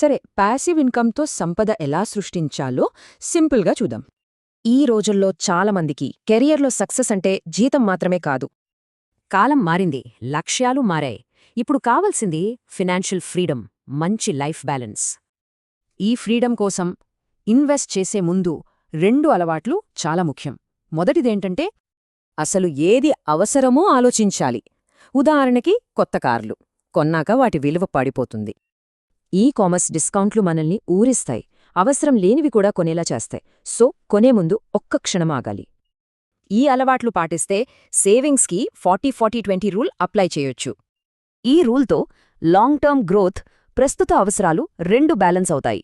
సరే ప్యాసివ్ ఇన్కమ్తో సంపద ఎలా సృష్టించాలో సింపుల్గా చూద్దాం. ఈ రోజుల్లో చాలామందికి కెరియర్లో సక్సెస్ అంటే జీతం మాత్రమే కాదు. కాలం మారింది లక్ష్యాలు మారాయి. ఇప్పుడు కావలసింది ఫినాన్షియల్ ఫ్రీడమ్ మంచి లైఫ్ బ్యాలెన్స్. ఈ ఫ్రీడమ్ కోసం ఇన్వెస్ట్ చేసే ముందు రెండు అలవాట్లు చాలా ముఖ్యం. మొదటిదేంటంటే అసలు ఏది అవసరమో ఆలోచించాలి. ఉదాహరణకి కొత్త కార్లు కొన్నాక వాటి విలువ పడిపోతుంది. ఈ కామర్స్ డిస్కౌంట్లు మనల్ని ఊరిస్తాయి. అవసరం లేనివి కూడా కొనేలా చేస్తాయి. సో కొనే ముందు ఒక్క క్షణం ఆగాలి. ఈ అలవాట్లు పాటిస్తే సేవింగ్స్కి forty forty twenty rule apply చేయొచ్చు. ఈ రూల్తో లాంగ్ టర్మ్ గ్రోత్ ప్రస్తుత అవసరాలు రెండు బ్యాలెన్స్ అవుతాయి.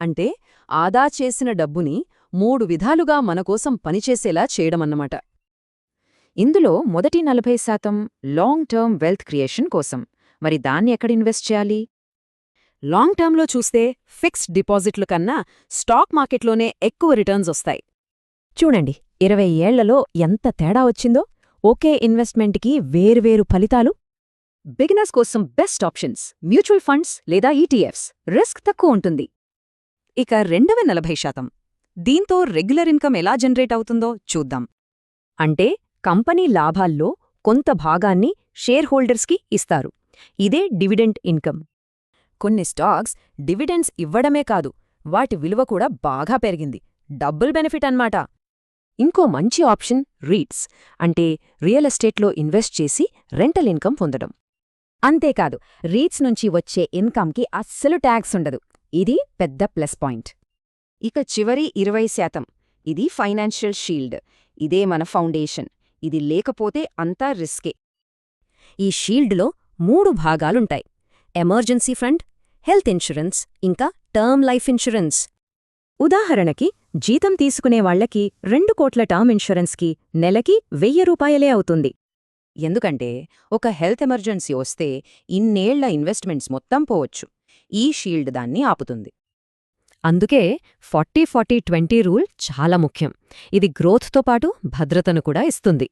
అంటే ఆదా చేసిన డబ్బుని మూడు విధాలుగా మనకోసం పనిచేసేలా చేయడమన్నమాట. ఇందులో మొదటి నలభై శాతం లాంగ్ టర్మ్ వెల్త్ క్రియేషన్ కోసం. మరి దాన్ని ఎక్కడ ఇన్వెస్ట్ చేయాలి? లాంగ్ టర్మ్లో చూస్తే ఫిక్స్డ్ డిపాజిట్లు కన్నా స్టాక్ మార్కెట్లోనే ఎక్కువ రిటర్న్స్ వస్తాయి. చూడండి ఇరవై ఏళ్ళలో ఎంత తేడా వచ్చిందో. ఒకే ఇన్వెస్ట్మెంట్కి వేర్వేరు ఫలితాలు. బిగినర్స్ కోసం బెస్ట్ ఆప్షన్స్ మ్యూచువల్ ఫండ్స్ లేదా ఈటీఎఫ్స్. రిస్క్ తక్కువ ఉంటుంది. ఇక రెండవ నలభై శాతం. దీంతో రెగ్యులర్ ఇన్కమ్ ఎలా జనరేట్ అవుతుందో చూద్దాం. అంటే కంపెనీ లాభాల్లో కొంత భాగాన్ని షేర్ హోల్డర్స్కి ఇస్తారు. ఇదే డివిడెంట్ ఇన్కమ్. కొన్ని స్టాక్స్ డివిడెండ్స్ ఇవ్వడమే కాదు వాటి విలువ కూడా బాగా పెరిగింది. డబ్బుల్ బెనిఫిట్ అన్నమాట. ఇంకో మంచి ఆప్షన్ రీట్స్ అంటే రియల్ ఎస్టేట్లో ఇన్వెస్ట్ చేసి రెంటల్ ఇన్కమ్ పొందడం. అంతేకాదు రీట్స్ నుంచి వచ్చే ఇన్కమ్కి అస్సలు ట్యాక్స్ ఉండదు. ఇది పెద్ద ప్లస్ పాయింట్. ఇక చివరి ఇరవై శాతం ఇది ఫైనాన్షియల్ షీల్డ్. ఇదే మన ఫౌండేషన్. ఇది లేకపోతే అంతా రిస్కే. ఈ షీల్డ్లో మూడు భాగాలుంటాయి. ఎమర్జెన్సీ ఫండ్ హెల్త్ ఇన్సూరెన్స్ ఇంకా టర్మ్ లైఫ్ ఇన్సూరెన్స్ ఉదాహరణకి జీతం తీసుకునే వాళ్ళకి రెండు కోట్ల టర్మ్ ఇన్సూరెన్స్కి నెలకి వెయ్యి రూపాయలే అవుతుంది. ఎందుకంటే ఒక హెల్త్ ఎమర్జెన్సీ వస్తే ఇన్నేళ్ళ ఇన్వెస్ట్మెంట్స్ మొత్తం పోవచ్చు. ఈ షీల్డ్ దాన్ని ఆపుతుంది. అందుకే ఫార్టీ ఫార్టీ ట్వంటీ రూల్ చాలా ముఖ్యం. ఇది గ్రోత్తో పాటు భద్రతను కూడా ఇస్తుంది.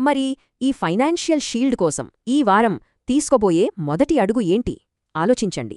మరి ఈ ఫైనాన్షియల్ షీల్డ్ కోసం ఈ వారం తీసుకోబోయే మొదటి అడుగు ఏంటి? ఆలోచించండి.